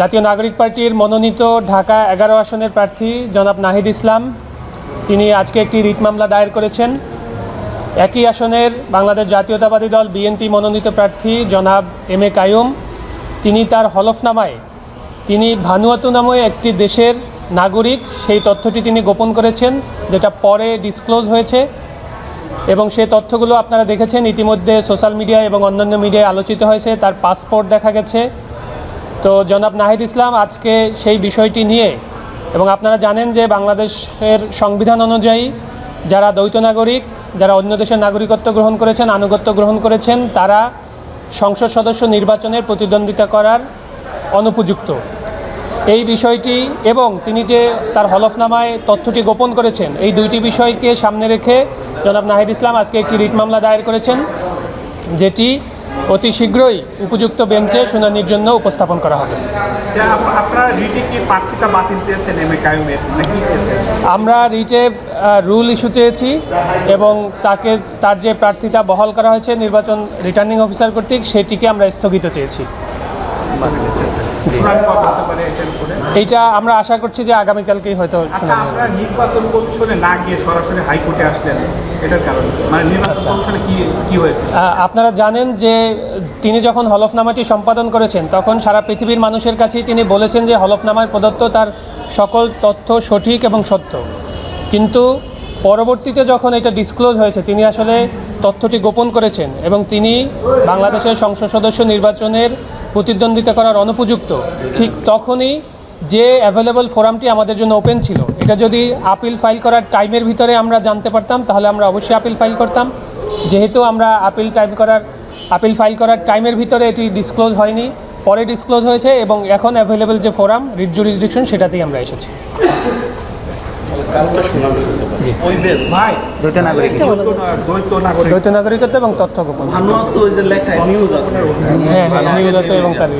জাতীয় নাগরিক পার্টির মনোনীত ঢাকা এগারো আসনের প্রার্থী জনাব নাহিদ ইসলাম। তিনি আজকে একটি রিট মামলা দায়ের করেছেন। একই আসনের বাংলাদেশ জাতীয়তাবাদী দল বিএনপি মনোনীত প্রার্থী জনাব এম এ কায়ুম। তিনি তার হলফনামায়, তিনি ভানুয়াতু নামে একটি দেশের নাগরিক, সেই তথ্যটি তিনি গোপন করেছেন, যেটা পরে ডিসক্লোজ হয়েছে। এবং সেই তথ্যগুলো আপনারা দেখেছেন, ইতিমধ্যে সোশ্যাল মিডিয়া এবং অন্যান্য মিডিয়ায় আলোচিত হয়েছে, তার পাসপোর্ট দেখা গেছে। তো জনাব নাহিদ ইসলাম, আজকে সেই বিষয়টি নিয়ে এবং আপনারা জানেন যে বাংলাদেশের সংবিধান অনুযায়ী যারা দ্বৈত নাগরিক, যারা অন্য দেশের নাগরিকত্ব গ্রহণ করেছেন, আনুগত্য গ্রহণ করেছেন, তারা সংসদ সদস্য নির্বাচনের প্রতিদ্বন্দ্বিতা করার অনুপযুক্ত। এই বিষয়টি এবং তিনি যে তার হলফনামায় তথ্যটি গোপন করেছেন, এই দুইটি বিষয়কে সামনে রেখে জনাব নাহিদ ইসলাম আজকে একটি রিট মামলা দায়ের করেছেন, যেটি অতি শীঘ্রই উপযুক্ত বেঞ্চে শুনানির জন্য উপস্থাপন করা হবে। চেয়েছেন আমরা রিটে রুল ইস্যু চেয়েছি এবং তাকে তার যে প্রার্থিতা বহাল করা হয়েছে নির্বাচন রিটার্নিং অফিসার কর্তৃক সেটিকে আমরা স্থগিত চেয়েছি। এইটা আমরা আশা করছি যে আগামীকালকেই হয়তো আচ্ছা নির্বাচন কমিশনে না গিয়ে সরাসরি হাইকোর্টে আসলেন মানে আহ, আপনারা জানেন যে তিনি যখন হলফনামাটি সম্পাদন করেছেন তখন সারা পৃথিবীর মানুষের কাছেই তিনি বলেছেন যে হলফনামায় প্রদত্ত তার সকল তথ্য সঠিক এবং সত্য। কিন্তু পরবর্তীতে যখন এটা ডিসক্লোজ হয়েছে তিনি আসলে তথ্যটি গোপন করেছেন এবং তিনি বাংলাদেশের সংসদ সদস্য নির্বাচনের প্রতিদ্বন্দ্বিতা করার অনুপযুক্ত। ঠিক তখনই যে অ্যাভেলেবল ফোরামটি আমাদের জন্য ওপেন ছিল, এটা যদি আপিল ফাইল করার টাইমের ভিতরে আমরা জানতে পারতাম, তাহলে আমরা অবশ্যই আপিল ফাইল করতাম। যেহেতু আমরা আপিল টাইম করার আপিল ফাইল করার টাইমের ভিতরে এটি ডিসক্লোজ হয়নি, পরে ডিসক্লোজ হয়েছে এবং এখন অ্যাভেলেবল যে ফোরাম রিট জুরিসডিকশন সেটাতেই আমরা এসেছি। দ্বৈত নাগরিকত্ব এবং তথ্য গোপন। তো ওই যে লেখা নিউজ আছে। হ্যাঁ হ্যাঁ নিউজ আছে এবং তার